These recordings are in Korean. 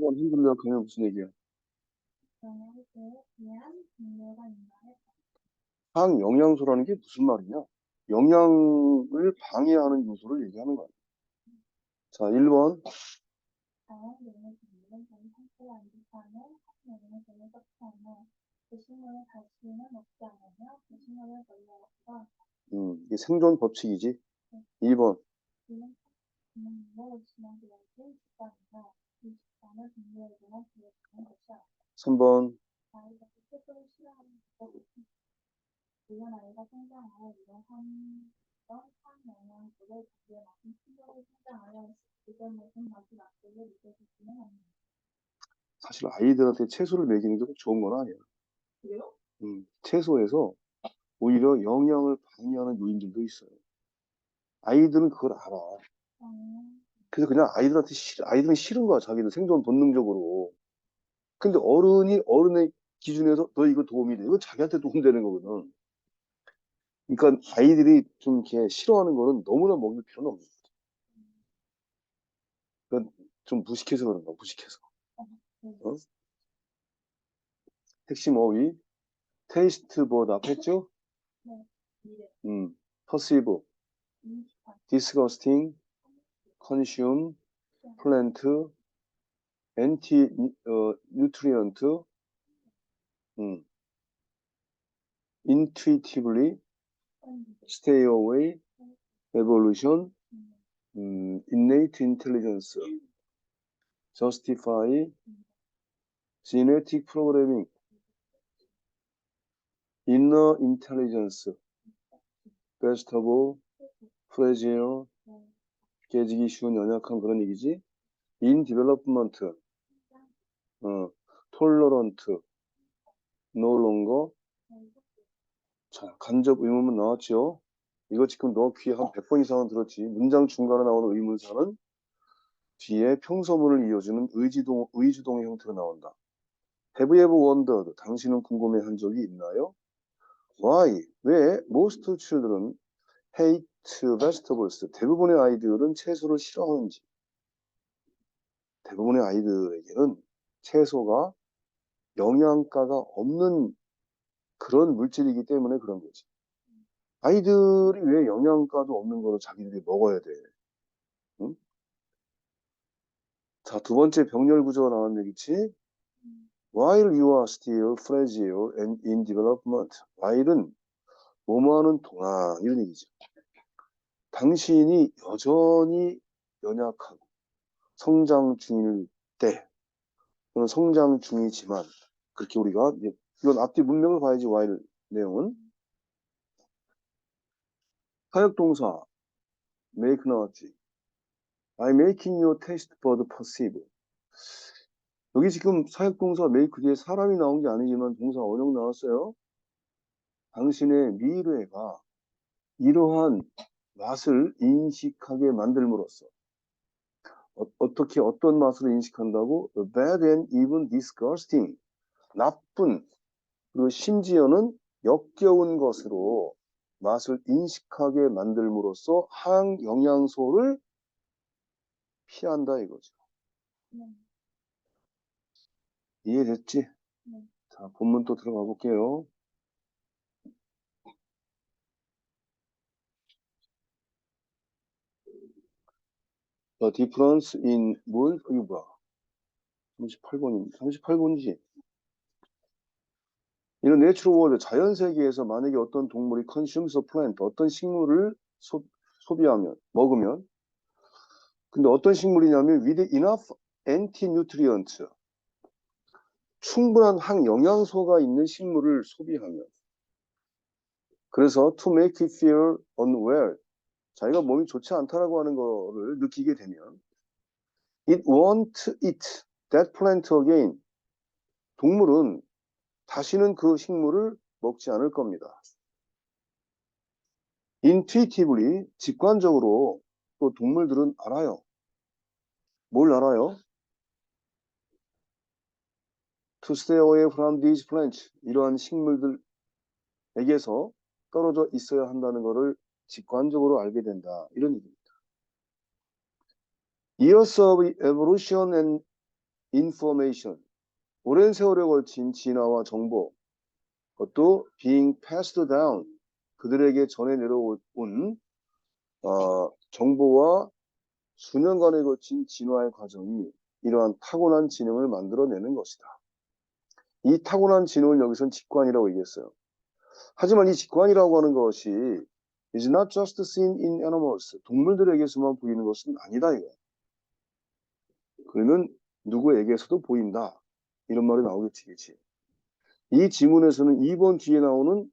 세번 흔들려 그게 무슨 얘기야? 항 영양소라는 게 무슨 말이냐? 영양을 방해하는 요소를 얘기하는 거야. 자, 1번. 음, 이게 생존 법칙이지. 네. 2번. 지금 지난 3번 사실 아이들한테 채소를 먹이는 게 꼭 좋은 건 아니야. 그래요? 음, 채소에서 오히려 영양을 방해하는 요인들도 있어요. 아이들은 그걸 알아. 아. 그래서 그냥 아이들한테 싫, 아이들은 싫은 거야. 자기는 생존 본능적으로. 근데 어른이 어른의 기준에서 너 이거 도움이 돼. 이거 자기한테 도움되는 거거든. 그러니까 아이들이 좀 이렇게 싫어하는 거는 너무나 먹일 필요는 없는 거야. 그건 좀 무식해서 그런 거야. 무식해서. 네. 어? 핵심 어휘. 테이스트보다 했죠? 미래, 음, perceive, 인식한, disgusting, consume, plant, anti 어, nutrient, 음, intuitively, 펀드, stay away, evolution, 음, innate intelligence, justify, genetic programming, inner intelligence, vegetable, fragile, 깨지기 쉬운 연약한 그런 얘기지. in development, 어, no longer. 자, 간접 의문문 나왔죠? 이거 지금 너 귀에 한 100번 이상은 들었지. 문장 중간에 나오는 의문사는 뒤에 평서문을 이어주는 의지동, 의주동의 형태로 나온다. Have you ever wondered? 당신은 궁금해한 적이 있나요? Why? 왜 most children hate vegetables? 대부분의 아이들은 채소를 싫어하는지. 대부분의 아이들에게는 채소가 영양가가 없는 그런 물질이기 때문에 그런 거지. 아이들이 왜 영양가도 없는 거를 자기들이 먹어야 돼? 응? 자, 두 번째 병렬 구조가 나온 얘기지. While you are still fragile and in development. while은 뭐뭐하는 동안 이런 얘기죠. 당신이 여전히 연약하고 성장 중일 때 또는 성장 중이지만 그렇게 우리가 이건 앞뒤 문명을 봐야지 while 내용은 사역동사 make 나왔지. I'm making your taste bud perceive. 여기 지금 사역동사 make 뒤에 사람이 나온 게 아니지만 동사 원형 나왔어요. 당신의 미래가 이러한 맛을 인식하게 만들므로써 어, 떻게 어떤 맛을 인식한다고? bad and even disgusting. 나쁜 그리고 심지어는 역겨운 것으로 맛을 인식하게 만들므로써 항영양소를 피한다 이거죠. 네. 이해됐지? 네. 자, 본문 또 들어가 볼게요. The difference in 뭘? 이거 뭐야? 38번이, 38번이지? 이런 내추럴 월드, 자연 세계에서 만약에 어떤 동물이 consumes a plant, 어떤 식물을 소, 소비하면, 먹으면, 근데 어떤 식물이냐면 with enough anti-nutrients, 충분한 항영양소가 있는 식물을 소비하면, 그래서 to make it feel unwell, 자기가 몸이 좋지 않다라고 하는 거를 느끼게 되면 it won't eat that plant again. 동물은 다시는 그 식물을 먹지 않을 겁니다. intuitively, 직관적으로 또 동물들은 알아요. 뭘 알아요? to stay away from these plants. 이러한 식물들에게서 떨어져 있어야 한다는 것을 직관적으로 알게 된다. 이런 얘기입니다. Years of evolution and information. 오랜 세월에 걸친 진화와 정보, 그것도 being passed down. 그들에게 전해 내려온 어, 정보와 수년간에 걸친 진화의 과정이 이러한 타고난 지능을 만들어내는 것이다. 이 타고난 지능을 여기선 직관이라고 얘기했어요. 하지만 이 직관이라고 하는 것이 is not just seen in animals. 동물들에게서만 보이는 것은 아니다 이거야. 그러면 누구에게서도 보인다. 이런 말이 나오겠지, 그치? 이 지문에서는 2번 뒤에 나오는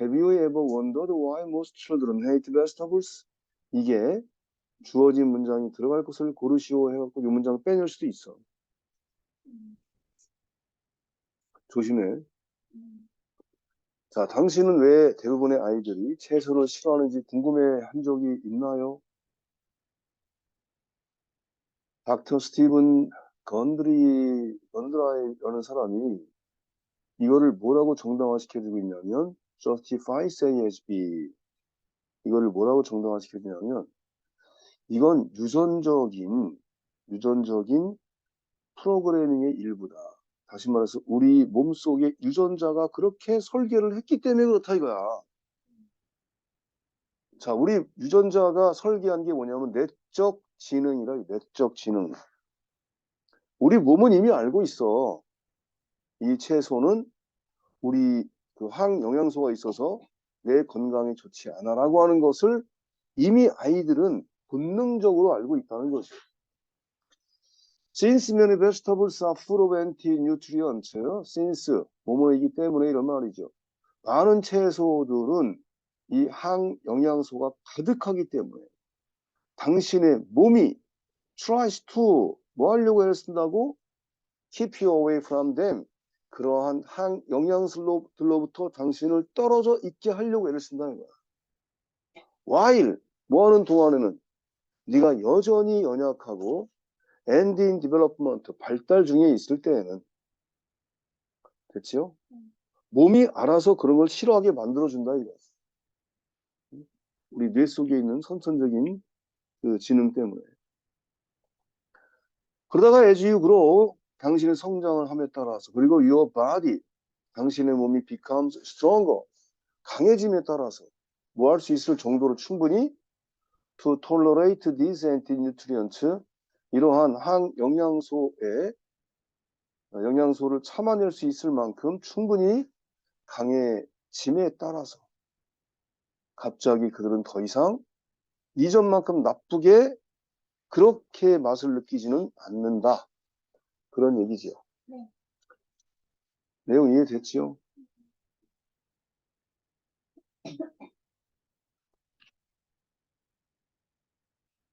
Have you ever wondered why most children hate vegetables? 이게 주어진 문장이 들어갈 것을 고르시오 해갖고 이 문장을 빼낼 수도 있어. 음, 조심해. 음, 자, 당신은 왜 대부분의 아이들이 채소를 싫어하는지 궁금해 한 적이 있나요? 닥터 스티븐 건드리, 건드라이라는 사람이 이거를 뭐라고 정당화시켜주고 있냐면 justify say as be 이거를 뭐라고 정당화시켜주냐면 이건 유전적인 유전적인 프로그래밍의 일부다. 다시 말해서 우리 몸속에 유전자가 그렇게 설계를 했기 때문에 그렇다 이거야. 자, 우리 유전자가 설계한 게 뭐냐면 내적 지능이라 내적 지능. 우리 몸은 이미 알고 있어. 이 채소는 우리 그 항영양소가 있어서 내 건강에 좋지 않아라고 하는 것을 이미 아이들은 본능적으로 알고 있다는 거죠. Since many vegetables are full of anti-nutrients, since 뭐뭐이기 때문에 이런 말이죠. 많은 채소들은 이 항영양소가 가득하기 때문에 당신의 몸이 tries to 뭐 하려고 애를 쓴다고? keep you away from them. 그러한 항영양소들로부터 당신을 떨어져 있게 하려고 애를 쓴다는 거야. while 뭐 하는 동안에는 네가 여전히 연약하고 and in development 발달 중에 있을 때에는 됐지요? 음. 몸이 알아서 그런 걸 싫어하게 만들어준다 이거. 우리 뇌 속에 있는 선천적인 그 지능 때문에. 그러다가 as you grow 당신의 성장을 함에 따라서 그리고 your body 당신의 몸이 becomes stronger 강해짐에 따라서 뭐 할 수 있을 정도로 충분히 to tolerate these anti-nutrients 이러한 항영양소에 어, 영양소를 참아낼 수 있을 만큼 충분히 강해짐에 따라서 갑자기 그들은 더 이상 이전만큼 나쁘게 그렇게 맛을 느끼지는 않는다. 그런 얘기지요. 네. 내용 이해됐지요?